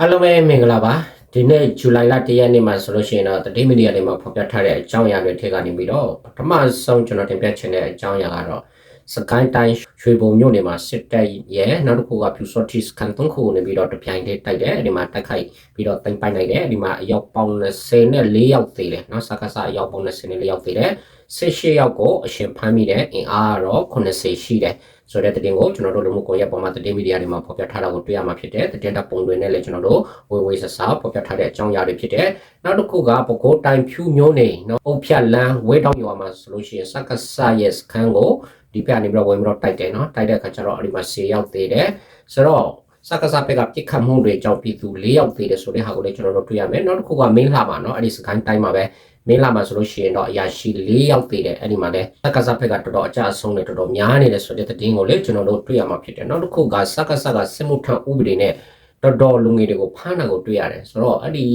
အားလုံးပဲမင်္ဂလာပါဒီနေ့ဇူလိုင်လ1ရက်နေ့မှာဆိုလို့ရှိရင်တော့တတိမီဒီယာတွေမှာဖော်ပြထားတဲ့အကြောင်းအရာတွေထက်ကနေပြီးတော့ပထမဆုံးကျွန်တော်တင်ပြချင်တဲ့အကြောင်းအရာကတော့ စကိုင်းတိုင်းရွှေဘုံမြို့နယ်မှာစစ်တပ်ရဲ့နောက်တစ်ခုကဖြူစော့တိစကန်တုံးခုနေပြီးတော့တပြိုင်တည်းတိုက်တယ်ဒီမှာတိုက်ခိုက်ပြီးတော့တင်ပိုက်လိုက်တယ်ဒီမှာအယောက်ပေါင်း24ယောက်သေးတယ်နော်စကားစအယောက်ပေါင်း24ယောက်သေးတယ်18ယောက်ကိုအရှင်ဖမ်းမိတယ်အင်အားကတော့80ရှိတယ်ဆိုတဲ့တင်ကိုကျွန်တော်တို့လူမှုကွန်ရက်ပေါ်မှာတင်မီဒီယာတွေမှာဖော်ပြထားတာကိုတွေ့ရမှာဖြစ်တယ်။တင်တပ်ပုံတွေနဲ့လည်းကျွန်တော်တို့ဝေဝေဆဆဖော်ပြထားတဲ့အကြောင်းအရာတွေဖြစ်တယ်။နောက်တစ်ခုကပဲခူးတိုင်းဖြူမျိုးနေနော်အုတ်ဖြတ်လန်းဝဲတောင်ရွာမှာဆိုလို့ရှိရင်စက္ကစရဲ့စခန်းကို ဒီဘက်ကနေပြီးတော့ဝင်ပြီးတော့တိုက်တယ်နော်တိုက်တဲ့အခါကျတော့အဲ့ဒီမှာ10ရောက်သေးတယ်ဆိုတော့စက္ကစဘက်ကပြစ်ခတ်မှုတွေကြောင့်ပြည်သူ၄ယောက်သေတယ်ဆိုတဲ့ဟာကိုလည်းကျွန်တော်တို့တွေ့ရမယ်နောက်တစ်ခုကမင်းလှပါနော်အဲ့ဒီစကိုင်းတိုင်းမှာပဲမင်းလာမှာဆိုလို့ရှိရင်တော့အရာရှိ၄ယောက်သေးတယ်အဲ့ဒီမှာလည်းစက္ကစဘက်ကတော်တော်အကြအဆုံးနဲ့တော်တော်များနေတယ်ဆိုတဲ့သတင်းကိုလည်းကျွန်တော်တို့တွေ့ရမှာဖြစ်တယ်နောက်တစ်ခုကစက္ကစကစစ်မှုထမ်းဥပဒေနဲ့တော်တော်လူငယ်တွေကိုဖမ်းတာကိုတွေ့ရတယ်ဆိုတော့အဲ့ဒီ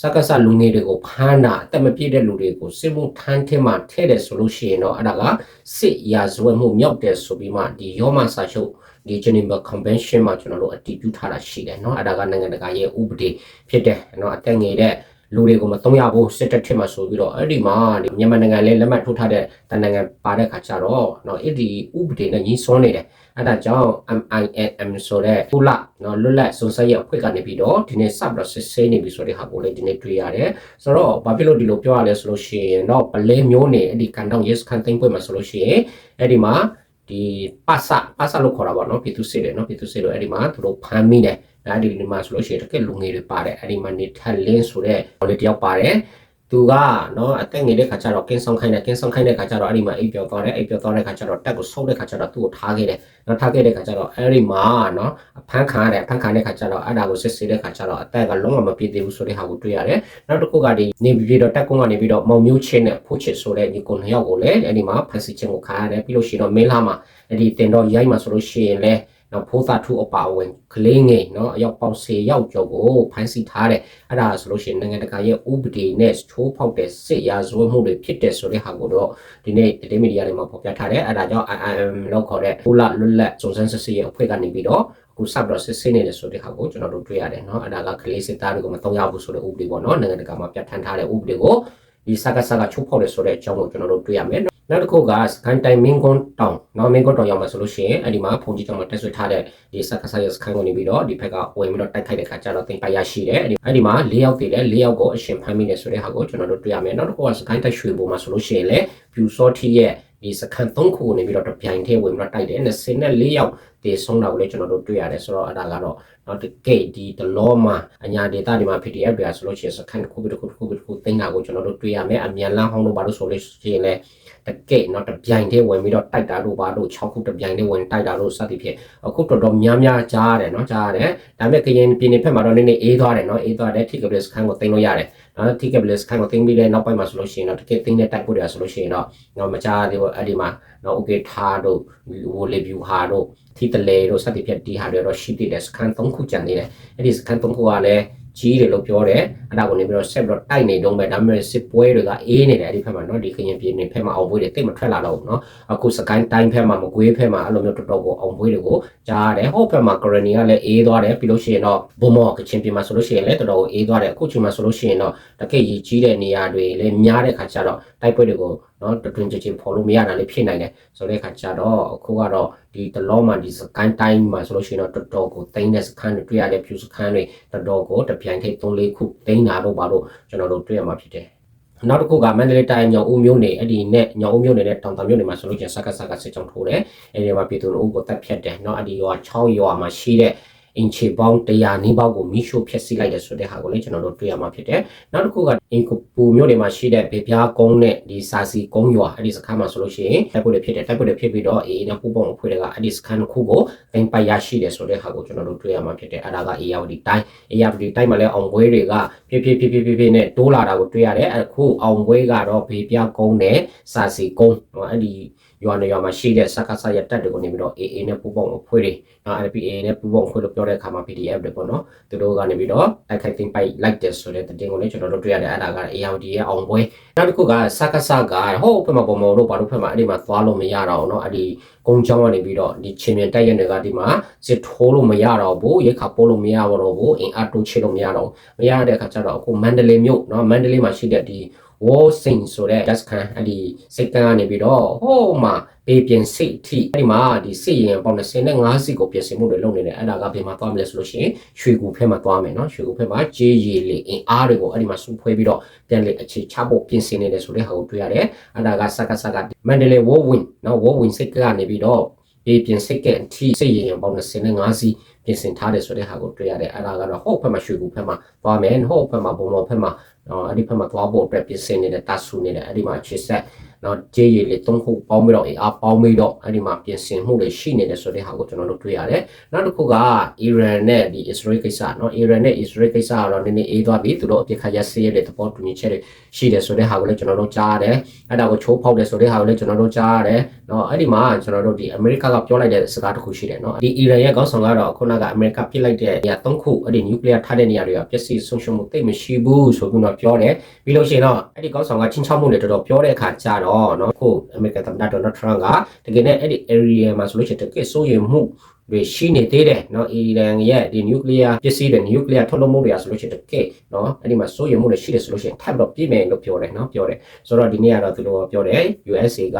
စက္ကစလူငယ်တွေကိုဖမ်းတာအသက်မပြည့်တဲ့လူတွေကိုစစ်မှုထမ်းထင်းမှထဲ့တယ်ဆိုလို့ရှိရင်တော့အဲ့ဒါကစစ်ရာဇဝတ်မှုမြောက်တယ်ဆိုပြီးမှဒီရောမစာချုပ်ဒီ Geneva Convention မှာကျွန်တော်တို့အတည်ပြုထားတာရှိတယ်เนาะအဲ့ဒါကနိုင်ငံတကာရဲ့ဥပဒေဖြစ်တယ်เนาะအသက်ငယ်တဲ့ လူတွေကိုမသုံးရဘူးစစ်တပ်ထစ်မှာဆိုပြီးတော့အဲ့ဒီမှာမြန်မာနိုင်ငံလည်းလက်မှတ်ထိုးထားတဲ့တန်နိုင်ငံပါတဲ့ခါကျတော့နော်အဲ့ဒီဥပဒေနဲ့ညီစွန်းနေတယ်အဲ့ဒါကြောင့် MINM ဆိုတဲ့ကုလနော်လွတ်လပ်စုံစမ်းရေးအဖွဲ့ကနေပြီးတော့ဒီနေ့စပြီးတော့စစ်ဆေးနေပြီဆိုတဲ့ဟာကိုလည်းဒီနေ့တွေ့ရတယ်ဆိုတော့ဘာဖြစ်လို့ဒီလိုပြောရလဲဆိုလို့ရှိရင်တော့ပလဲမျိုးနေအဲ့ဒီကန်တောင်ရေစခန်းသိမ့်ပွဲမှာဆိုလို့ရှိရင်အဲ့ဒီမှာဒီပါစပါစလို့ခေါ်တာပေါ့နော်ပြည်သူစစ်တယ်နော်ပြည်သူစစ်လို့အဲ့ဒီမှာသူတို့ဖမ်းမိတယ် အဲ့ဒီဒီမှာဆိုလို့ရှိရင်တကယ်လူငယ်တွေပါတယ်အဲ့ဒီမှာနေထက်လင်းဆိုတဲ့ဟိုလေးတယောက်ပါတယ်သူကနော်အသက်ငယ်တဲ့ခါကျတော့ကင်းဆောင်ခိုင်းတယ်ကင်းဆောင်ခိုင်းတဲ့ခါကျတော့အဲ့ဒီမှာအိပ်ပျော်သွားတယ်အိပ်ပျော်သွားတဲ့ခါကျတော့တက်ကိုဆုပ်တဲ့ခါကျတော့သူ့ကိုထားခဲ့တယ်နော်ထားခဲ့တဲ့ခါကျတော့အဲ့ဒီမှာနော်အဖမ်းခံရတယ်အဖမ်းခံတဲ့ခါကျတော့အဲ့ဒါကိုစစ်ဆေးတဲ့ခါကျတော့အသက်ကလုံးဝမပြည့်သေးဘူးဆိုတဲ့ဟာကိုတွေ့ရတယ်နောက်တစ်ခုကဒီနေပြည်တော်တက်ကုန်းကနေပြီးတော့မောင်မျိုးချင်းနဲ့ဖိုးချစ်ဆိုတဲ့ညီကိုနှစ်ယောက်ကိုလည်းအဲ့ဒီမှာဖမ်းဆီးခြင်းကိုခံရတယ်ပြီးလို့ရှိရင်တော့မင်းလာမှာအဲ့ဒီတင်တော့ရိုက်မှာဆိုလို့ရှိရင်လည်း နော်ဖိုးသားထုအပါဝင်ကလေးငယ်နော်အယောက်ပေါက်စေရောက်ကျော်ကိုဖမ်းဆီးထားတဲ့အဲ့ဒါဆိုလို့ရှိရင်နိုင်ငံတကာရဲ့ဥပဒေနဲ့ချိုးဖောက်တဲ့စစ်ရာဇဝတ်မှုတွေဖြစ်တဲ့ဆိုတဲ့ဟာကိုတော့ဒီနေ့သတင်းမီဒီယာတွေမှာဖော်ပြထားတယ်အဲ့ဒါကြောင့် IIM လို့ခေါ်တဲ့ကုလလွတ်လပ်စုံစမ်းစစ်ဆေးရေးအဖွဲ့ကနေပြီးတော့အခုစပြီးတော့စစ်ဆေးနေတယ်ဆိုတဲ့ဟာကိုကျွန်တော်တို့တွေ့ရတယ်နော်အဲ့ဒါကကလေးစစ်သားတွေကိုမသုံးရဘူးဆိုတဲ့ဥပဒေပေါ့နော်နိုင်ငံတကာမှာပြဋ္ဌာန်းထားတဲ့ဥပဒေကို ဒီစကားစကားချိုးဖောက်တယ်ဆိုတဲ့အကြောင်းကိုကျွန်တော်တို့တွေ့ရမယ်နောက်တစ်ခုကစကန်တိုင်မင်းကွန်တောင်နော်မင်းကွန်တောင်ရောက်မှာဆိုလို့ရှိရင်အဲ့ဒီမှာဖုန်ကြီးကျောင်းမှာတက်ဆွထားတဲ့ဒီစက္ကဆာယစကန်ကိုနေပြီးတော့ဒီဘက်ကဝင်ပြီးတော့တိုက်ခိုက်တဲ့ခါကျတော့တင်ပါရရှိတယ်အဲ့ဒီမှာ၄ယောက်တည်တယ်၄ယောက်ကိုအရှင်ဖမ်းမိတယ်ဆိုတဲ့ဟာကိုကျွန်တော်တို့တွေ့ရမယ်နောက်တစ်ခုကစကန်တိုက်ရွှေပေါ်မှာဆိုလို့ရှိရင်လည်းပြူစောတီရဲ့ ဒီစကန်၃ခုကိုနေပြီးတော့တပြိုင်တည်းဝင်ပြီးတော့တိုက်တယ်24ယောက်တည်ဆုံးတာကိုလည်းကျွန်တော်တို့တွေ့ရတယ်ဆိုတော့အဲ့ဒါကတော့နော်တကယ်ဒီတလောမှာအညာဒေတာဒီမှာ PDF တွေဆိုလို့ရှိရင်စကန်တစ်ခုတစ်ခုတစ်ခုတစ်ခုတင်တာကိုကျွန်တော်တို့တွေ့ရမယ်အမြန်လန်းဟောင်းလို့ဘာလို့ဆိုလို့ရှိရင်လည်း တကယ်နော်တပြိုင်တည်းဝင်ပြီးတော့တိုက်တာလို့ပါလို့6ခုတပြိုင်တည်းဝင်တိုက်တာလို့စသည်ဖြင့်အခုတော်တော်များများကြားရတယ်နော်ကြားရတယ်ဒါပေမဲ့ကရင်ပြည်နယ်ဖက်မှာတော့နည်းနည်းအေးသွားတယ်နော်အေးသွားတယ်ထိကပလစ်ခန်းကိုတင်လို့ရတယ်နော်ထိကပလစ်ခန်းကိုတင်ပြီးတဲ့နောက်ပိုင်းမှာဆိုလို့ရှိရင်တော့တကယ်တင်တဲ့တိုက်ဖို့တွေဆိုလို့ရှိရင်တော့နော်မကြားသေးဘူးအဲ့ဒီမှာနော် okay ထားတို့ဝိုလေဗျူဟာတို့ထိတလေတို့စသည်ဖြင့်ဒီဟာတွေတော့ရှိသေးတယ်စကန်3ခုကျန်သေးတယ်အဲ့ဒီစကန်3ခုကလည်း ကြီးတယ်လို့ပြောတယ်အဲ့ဒါကိုနေပြီးတော့ဆက်ပြီးတော့တိုက်နေတော့ပဲဒါပေမဲ့စစ်ပွဲတွေကအေးနေတယ်အဲ့ဒီဖက်မှာเนาะဒီခရင်ပြည်နေဖက်မှာအောင်ပွဲတွေတိတ်မထွက်လာတော့ဘူးเนาะအခုစကိုင်းတိုင်းဖက်မှာမကွေးဖက်မှာအဲ့လိုမျိုးတော်တော်ကိုအောင်ပွဲတွေကိုကြားရတယ်ဟိုဖက်မှာကရနီကလည်းအေးသွားတယ်ပြီးလို့ရှိရင်တော့ဘုံမော်ကချင်ပြည်မှာဆိုလို့ရှိရင်လည်းတော်တော်ကိုအေးသွားတယ်အခုချိန်မှာဆိုလို့ရှိရင်တော့တကယ့်ရည်ကြီးတဲ့နေရာတွေလည်းများတဲ့ခါကျတော့တိုက်ပွဲတွေကို နော်တွင်ချင်းချင်းဖော်လို့မရတာလည်းဖြစ်နိုင်တယ်ဆိုတဲ့အခါကျတော့အခုကတော့ဒီတလောမှာဒီစကိုင်းတိုင်းမှာဆိုလို့ရှိရင်တော့တော်တော်ကိုတိမ့်တဲ့စခန်းတွေတွေ့ရတဲ့ဖြူစခန်းတွေတော်တော်ကိုတပြိုင်တည်း၃၄ခုတိမ့်တာတော့ပါတော့ကျွန်တော်တို့တွေ့ရမှာဖြစ်တယ်နောက်တစ်ခုကမန္တလေးတိုင်းညောင်ဦးမြို့နယ်အဲ့ဒီနဲ့ညောင်ဦးမြို့နယ်နဲ့တောင်တမြို့နယ်မှာဆိုလို့ကျန်စက္ကစက္ကစစ်ကြောင်းထိုးတယ်။အဲဒီမှာပြည်သူလူအုပ်ကိုတပ်ဖြတ်တယ်။နောက်အဲ့ဒီရွာ6ရွာမှာရှိတဲ့ အင်ချေပေါင်း100နီးပါးကိုမိရှို့ဖျက်ဆီးလိုက်တယ်ဆိုတဲ့ဟာကိုလည်းကျွန်တော်တို့တွေ့ရမှာဖြစ်တယ်။နောက်တစ်ခုကအင်ကူပူမြို့နယ်မှာရှိတဲ့ဘေပြားကုန်းနဲ့ဒီစာစီကုန်းရွာအဲ့ဒီစခန်းမှာဆိုလို့ရှိရင်တိုက်ပွဲတွေဖြစ်တယ်တိုက်ပွဲတွေဖြစ်ပြီးတော့အေးနဲ့ပူပေါင်းအဖွဲ့တွေကအဲ့ဒီစခန်းတစ်ခုကိုတင်ပိုက်ရရှိတယ်ဆိုတဲ့ဟာကိုကျွန်တော်တို့တွေ့ရမှာဖြစ်တယ်။အဲ့ဒါကအေယာဝတီတိုင်းအေယာဝတီတိုင်းမှာလည်းအောင်ပွဲတွေကဖြည်းဖြည်းဖြည်းဖြည်းဖြည်းနဲ့တိုးလာတာကိုတွေ့ရတယ်။အခုအောင်ပွဲကတော့ဘေပြားကုန်းနဲ့စာစီကုန်းအဲ့ဒီ ရွာနေရွာမှာရှိတဲ့စက္ကဆရဲ့တက်တွေကိုနေပြီးတော့ AA နဲ့ပူပေါင်းကိုဖွေးတယ်။နောက် LPA နဲ့ပူပေါင်းခွေးလို့ပြောတဲ့အခါမှာ PDF တွေပေါ့နော်။သူတို့ကနေပြီးတော့တိုက်ခိုက်သိမ်းပိုက်လိုက်တယ်ဆိုတဲ့တင်ကိုလည်းကျွန်တော်တို့တွေ့ရတယ်။အဲ့ဒါက ARD ရဲ့အောင်ပွဲ။နောက်တစ်ခုကစက္ကဆကဟိုဘက်မှာပေါ်မော်တို့ဘာလို့ဘက်မှာအဲ့ဒီမှာသွားလို့မရတော့နော်။အဲ့ဒီကုန်းချောင်းကနေပြီးတော့ဒီချင်းမြန်တိုက်ရတဲ့ကဒီမှာစစ်ထိုးလို့မရတော့ဘူး။ရိခါပို့လို့မရတော့ဘူး။အင်အားတိုးချလို့မရတော့ဘူး။မရတဲ့အခါကျတော့အခုမန္တလေးမြို့နော်မန္တလေးမှာရှိတဲ့ဒီ wall sink ဆိုတဲ့ gas can အဲ့ဒီစိတ်ကန်းကနေပြီးတော့ဟိုမှာပေပြင်စိတ်ထိအဲ့ဒီမှာဒီစိတ်ရင်ပေါင်း25စီကိုပြင်ဆင်မှုတွေလုပ်နေတယ်အဲ့ဒါကဘယ်မှာသွားမလဲဆိုလို့ရှိရင်ရွှေကူဖက်မှာသွားမယ်နော်ရွှေကူဖက်မှာကြေးရည်လေအင်အားတွေကိုအဲ့ဒီမှာစုဖွဲ့ပြီးတော့ပြန်လေအခြေချဖို့ပြင်ဆင်နေတယ်ဆိုတဲ့ဟာကိုတွေ့ရတယ်အဲ့ဒါကစကစကမန္တလေး wall win နော် wall win စိတ်ကန်းကနေပြီးတော့ပေပြင်စိတ်ကအထိစိတ်ရင်ပေါင်း25စီပြင်ဆင်ထားတယ်ဆိုတဲ့ဟာကိုတွေ့ရတယ်အဲ့ဒါကတော့ဟုတ်ဖက်မှာရွှေကူဖက်မှာသွားမယ်ဟုတ်ဖက်မှာဘုံတော်ဖက်မှာ အဲ့ဒီဘက်မှာသွားဖို့အတွက်ပြင်ဆင်နေတဲ့တဆူနေတဲ့အဲ့ဒီမှာချစ်ဆက် နော်ကြေးရည်လေးသုံးခုပေါင်းပြီးတော့အအားပေါင်းပြီးတော့အဲ့ဒီမှာပြင်ဆင်မှုတွေရှိနေတယ်ဆိုတဲ့ဟာကိုကျွန်တော်တို့တွေ့ရတယ်နောက်တစ်ခုကအီရန်နဲ့ဒီအစ္စရေးကိစ္စနော်အီရန်နဲ့အစ္စရေးကိစ္စကတော့နည်းနည်းအေးသွားပြီသူတို့အပြစ်ခတ်ရစေးတဲ့သဘောတူညီချက်တွေရှိတယ်ဆိုတဲ့ဟာကိုလည်းကျွန်တော်တို့ကြားရတယ်အဲ့ဒါကိုချိုးဖောက်တယ်ဆိုတဲ့ဟာကိုလည်းကျွန်တော်တို့ကြားရတယ်နော်အဲ့ဒီမှာကျွန်တော်တို့ဒီအမေရိကကပြောလိုက်တဲ့စကားတစ်ခုရှိတယ်နော်ဒီအီရန်ရဲ့ခေါင်းဆောင်ကတော့ခုနကအမေရိကပြစ်လိုက်တဲ့နေရာ၃ခုအဲ့ဒီနျူကလ িয়ার ထားတဲ့နေရာတွေကပျက်စီးဆုံးရှုံးမှုတိတ်မရှိဘူးဆိုပြီးတော့ပြောတယ်ပြီးလို့ရှိရင်တော့အဲ့ဒီကောင်းဆောင်ကချင်းချောက်မှုတွေတော်တော်ပြောတဲ့အခါကြတเนาะခုအမေရိကန်သမ္မတဒေါ်နယ်ထရန့်ကတကယ်နဲ့အဲ့ဒီ area မှာဆိုလို့ရှိရင်တကယ်စိုးရိမ်မှုတွေရှိနေသေးတယ်เนาะအီရန်ရဲ့ဒီ nuclear ပစ္စည်းတွေ nuclear ထုတ်လုပ်မှုတွေဆိုလို့ရှိရင်တကယ်เนาะအဲ့ဒီမှာစိုးရိမ်မှုတွေရှိတယ်ဆိုလို့ရှိရင်ထပ်တော့ပြည်မယ်လို့ပြောတယ်เนาะပြောတယ်ဆိုတော့ဒီနေ့ကတော့သူတို့ပြောတယ် USA က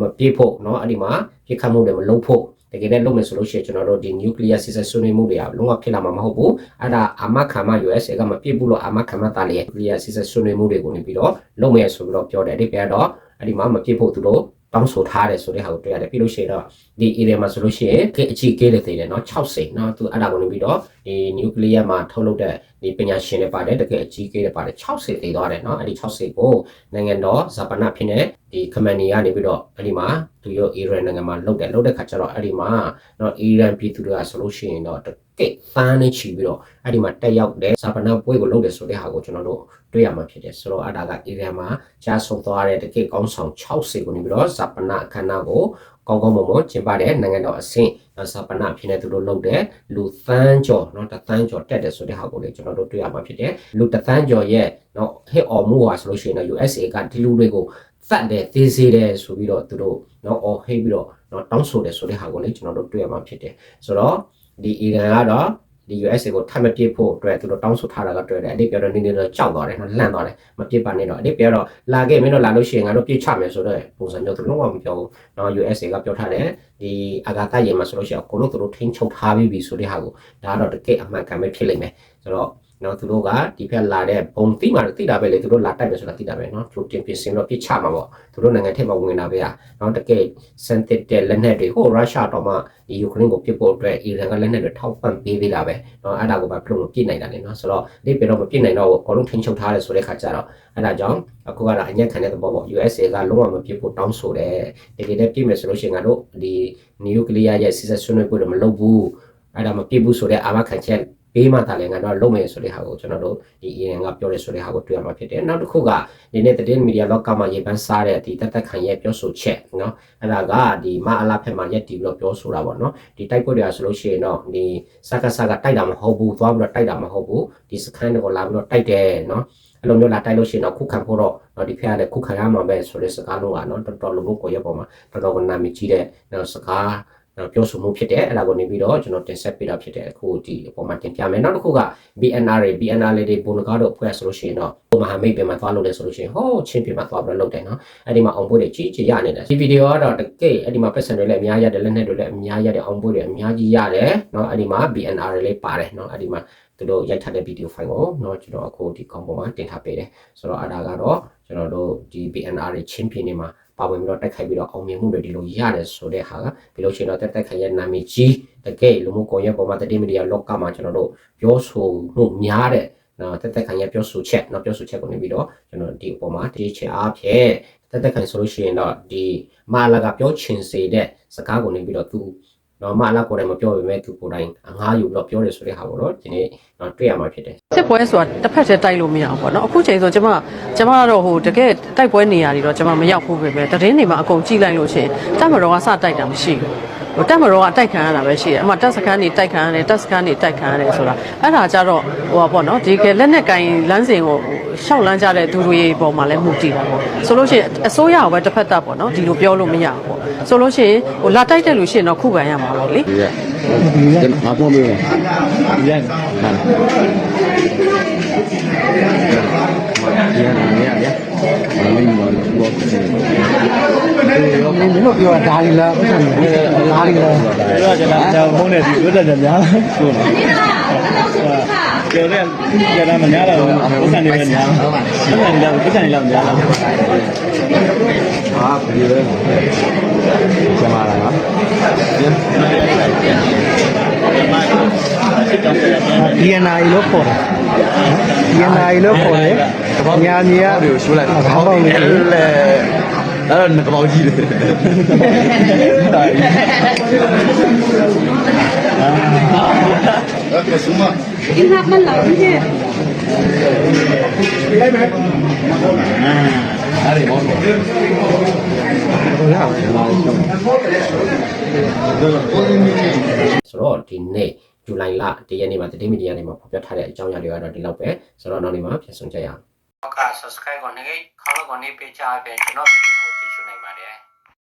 မပြေဖို့เนาะအဲ့ဒီမှာပြစ်ခတ်မှုတွေမလုပ်ဖို့တကယ်နဲ့လုပ်မယ်ဆိုလို့ရှိရင်ကျွန်တော်တို့ဒီ nuclear စစ်စစ်ဆွေးနွေးမှုတွေကလုံးဝဖြစ်လာမှာမဟုတ်ဘူးအဲ့ဒါအာမခံမ USA ကမပြစ်ဘူးလို့အာမခံမတားလေ nuclear စစ်စစ်ဆွေးနွေးမှုတွေကိုနေပြီးတော့လုပ်မယ်ဆိုပြီးတော့ပြောတယ်အဓိပ္ပာယ်တော့ အဲ့ဒီမှာမပြစ်ဖို့သူတို့တောင်းဆိုထားတယ်ဆိုတဲ့ဟာကိုတွေ့ရတယ်ပြီးလို့ရှိရင်တော့ဒီ area မှာဆိုလို့ရှိရင်ခေအကြီးကေးတွေတည်တယ်เนาะ60เนาะသူအဲ့ဒါကိုနေပြီးတော့ဒီ nuclear မှာထုတ်လုပ်တဲ့ဒီပညာရှင်တွေပါတယ်တကယ်အကြီးကေးတွေပါတယ်60တည်သွားတယ်เนาะအဲ့ဒီ60ကိုနိုင်ငံတော်ဇာပနာဖြစ်နေဒီခမန်နီကနေပြီးတော့အဲ့ဒီမှာသူရော Iran နိုင်ငံမှာလုပ်တယ်လုပ်တဲ့ခါကျတော့အဲ့ဒီမှာเนาะ Iran ပြည်သူတွေကဆိုလို့ရှိရင်တော့တ ကယ်ပန်းနေချီပြီးတော့အဲ့ဒီမှာတက်ရောက်တဲ့ဇာပနာပွဲကိုလုပ်တယ်ဆိုတဲ့ဟာကိုကျွန်တော်တို့တွေ့ရမှာဖြစ်တယ်ဆိုတော့အဲ့ဒါက Iran မှာကြားဆုံးသွားတဲ့တကယ်ကောင်းဆောင်60ကိုနေပြီးတော့ဇာပနာအခမ်းအနားကိုကောင်းကောင်းမွန်မွန်ကျင်းပတဲ့နိုင်ငံတော်အဆင့်ဇာပနာဖြစ်နေသူတို့လုပ်တဲ့လူသန်းကျော်เนาะတသန်းကျော်တက်တယ်ဆိုတဲ့ဟာကိုလည်းကျွန်တော်တို့တွေ့ရမှာဖြစ်တယ်လူတသန်းကျော်ရဲ့เนาะဟစ်အော်မှုဟာဆိုလို့ရှိရင်တော့ USA ကဒီလူတွေကိုဖတ်တယ်သေးစေတယ်ဆိုပြီးတော့သူတို့เนาะအော်ဟိတ်ပြီးတော့เนาะတောင်းဆိုတယ်ဆိုတဲ့ဟာကိုလည်းကျွန်တော်တို့တွေ့ရမှာဖြစ်တယ်ဆိုတော့ ဒီ Iran ကတော့ဒီ USA ကိုထပ်မပြစ်ဖို့အတွက်သူတို့တောင်းဆိုထားတာကတွေ့တယ်အတိတ်ပြောတော့နည်းနည်းတော့ကြောက်သွားတယ်နော်လန့်သွားတယ်မပြစ်ပါနဲ့တော့အတိတ်ပြောတော့လာခဲ့မင်းတို့လာလို့ရှိရင်ငါတို့ပြစ်ချမယ်ဆိုတော့ပုံစံမျိုးသူလုံးဝမပြောဘူးနော် USA ကပြောထားတယ်ဒီအာဂါတရေမှာဆိုလို့ရှိရင်ကိုလို့သူတို့ထိန်းချုပ်ထားပြီးပြီဆိုတဲ့ဟာကိုဒါကတော့တကယ်အမှန်ကန်ပဲဖြစ်လိမ့်မယ်ဆိုတော့ နော်သူတို့ကဒီဖက်လာတဲ့ဘုံတိမှတိတာပဲလေသူတို့လာတိုက်မယ်ဆိုတာတိတာပဲနော်သူတို့တင်ပြစင်တော့ပြစ်ချမှာပေါ့သူတို့နိုင်ငံထက်မှဝင်လာပဲอ่ะနော်တကယ်စန်တစ်တဲ့လက်နက်တွေဟိုရုရှားတော့မှဒီယူကရိန်းကိုပြစ်ဖို့အတွက်အီရန်ကလက်နက်တွေထောက်ပံ့ပေးသေးတာပဲနော်အဲ့ဒါကိုပဲပြုလို့မပြစ်နိုင်တာလေနော်ဆိုတော့ဒီပြတော့မပြစ်နိုင်တော့အကုန်လုံးထိန်းချုပ်ထားတယ်ဆိုတဲ့ခါကျတော့အဲ့ဒါကြောင့်အခုကတော့အညက်ခံတဲ့သဘောပေါ့ USA ကလုံးဝမပြစ်ဖို့တောင်းဆိုတယ်တကယ်လည်းပြစ်မယ်ဆိုလို့ရှိရင်ငါတို့ဒီနျူကလ িয়ার ရဲ့စစ်ဆက်ဆွေးနွေးဖို့တော့မလုပ်ဘူးအဲ့ဒါမပြစ်ဘူးဆိုတဲ့အာမခံချက် ပေးမှသာလည်းငါတို့လုံမယ်ဆိုတဲ့ဟာကိုကျွန်တော်တို့ဒီ EN ကပြောရဲဆိုတဲ့ဟာကိုတွေ့ရမှာဖြစ်တယ်နောက်တစ်ခုကဒီနေ့သတင်းမီဒီယာလောကမှာရေပန်းစားတဲ့ဒီတက်တက်ခံရဲ့ပြောဆိုချက်နော်အဲ့ဒါကဒီမအလားဖက်မှာရက်တီပြီးတော့ပြောဆိုတာပေါ့နော်ဒီတိုက်ပွဲတွေကဆိုလို့ရှိရင်တော့ဒီစကားစကားတိုက်တာမဟုတ်ဘူးသွားပြီးတော့တိုက်တာမဟုတ်ဘူးဒီစခန်းတွေကိုလာပြီးတော့တိုက်တယ်နော်အဲ့လိုမျိုးလာတိုက်လို့ရှိရင်တော့ခုခံဖို့တော့တော့ဒီဖက်ရတယ်ခုခံရမှာပဲဆိုတဲ့စကားလုံးကနော်တော်တော်လုံးကိုရပေါ်မှာတော်တော်ကနာမည်ကြီးတဲ့နော်စကားနော် ပြောဆိုမှုဖြစ်တယ်အဲ့ဒါကိုနေပြီးတော့ကျွန်တော်တင်ဆက်ပေးတာဖြစ်တယ်အခုဒီအပေါ်မှာတင်ပြမယ်နောက်တစ်ခုက BNR တွေ BNR လေးတွေဘုံကားတို့ဖွဲ့ဆိုလို့ရှိရင်တော့မဟာမိတ်ပြန်မှာသွားလို့လဲဆိုလို့ရှိရင်ဟောချင်းပြန်မှာသွားပြီးတော့လုပ်တယ်နော်အဲ့ဒီမှာအောင်ပွဲတွေကြီးကြီးရနေတယ်ဒီဗီဒီယိုကတော့တကယ်အဲ့ဒီမှာပတ်စံတွေလည်းအများရတယ်လက်နက်တွေလည်းအများရတယ်အောင်ပွဲတွေအများကြီးရတယ်နော်အဲ့ဒီမှာ BNR တွေလည်းပါတယ်နော်အဲ့ဒီမှာ သူတို့ရိုက်ထားတဲ့ဗီဒီယိုဖိုင်ကိုเนาะကျွန်တော်အခုဒီကောင်ပေါ်မှာတင်ထားပေးတယ်ဆိုတော့အဲ့ဒါကတော့ကျွန်တော်တို့ဒီ BNR တွေချင်းပြင်းနေမှာပါဝင်ပြီးတော့တက်ခိုက်ပြီးတော့အောင်မြင်မှုတွေဒီလိုရတယ်ဆိုတဲ့ဟာကပြီးလို့ရှိရင်တော့တက်တက်ခိုက်ရဲ့နာမည်ကြီးတကယ်လူမှုကွန်ရက်ပေါ်မှာတတိမီဒီယာလောကမှာကျွန်တော်တို့ပြောဆိုမှုများတဲ့နော်တက်တက်ခိုင်ရဲ့ပြောဆိုချက်နော်ပြောဆိုချက်ကိုနေပြီးတော့ကျွန်တော်ဒီအပေါ်မှာတည်ချင်အားဖြင့်တက်တက်ခိုင်ဆိုလို့ရှိရင်တော့ဒီမာလာကပြောချင်စေတဲ့စကားကိုနေပြီးတော့သူ နော်မအလာကိုယ်တိုင်မပြောပေမဲ့သူကိုယ်တိုင်အငားယူပြီးတော့ပြောတယ်ဆိုတဲ့ဟာကိုတော့ဒီနေ့တော့တွေ့ရမှာဖြစ်တယ်စစ်ပွဲဆိုတာတစ်ဖက်တည်းတိုက်လို့မရဘူးပေါ့နော်အခုချိန်ဆိုကျမကျမကတော့ဟိုတကယ်တိုက်ပွဲနေရာတွေတော့ကျမမရောက်ဘူးပဲပဲတရင်တွေမှာအကုန်ကြည့်လိုက်လို့ရှိရင်တက်မတော်ကစတိုက်တာမရှိဘူးဟိုတက်မတော်ကတိုက်ခံရတာပဲရှိတယ်အမှတက်စခန်းတွေတိုက်ခံရတယ်တက်စခန်းတွေတိုက်ခံရတယ်ဆိုတာအဲ့ဒါကြတော့ဟိုပါပေါ့နော်ဒီကလက်နဲ့ကင်လမ်းစဉ်ကို ရှောက်လန်းကြတဲ့သူတွေပေါ်မှာလည်းမူတည်တာပေါ့ဆိုလို့ရှိရင်အစိုးရကပဲတစ်ဖက်သက်ပေါ့နော်ဒီလိုပြောလို့မရဘူးပေါ့ဆိုလို့ရှိရင်ဟိုလာတိုက်တဲ့လူရှိရင်တော့ခုခံရမှာပေါ့လေဒီကငါပုံပေးမယ်ဒီကဟာဒီကနေရရမင်းမလို့ဘောမင်းတို့ပြောတာဒါလီလားပတ်စံလားလီလားပြောကြလားကျွန်တော်ဖုန်းနဲ့ဒီလွတ်တယ်ကြများဆိုတော့ ကျော်တဲ့ကျန်တာမများတော့ဘူးပတ်စံတွေပဲများပတ်စံတွေတော့ပတ်စံတွေတော့များတော့ဟာဒီလေကျမလာနော် DNI လို့ခေါ်တယ် DNI လို့ခေါ်တယ်ညာမြေကဒီကိုရှိုးလိုက်ခေါင်းပေါက်လေးလေ အဲ့တော့ငကပေါကြီးလေအဲ့ဒီမောဆိုဆိုတော့ဒီနေ့ဇူလိုင်လတရက်နေ့မှာသတင်းမီဒီယာတွေမှာဖော်ပြထားတဲ့အကြောင်းအရာတွေကတော့ဒီလောက်ပဲဆိုတော့နောက်နေ့မှာပြန်ဆောင်ကြရအောင်ဟုတ်ကဲ့ subscribe ကိုနေခေါင်းကနေပေးချပေးကျွန်တော်ဗီဒီယို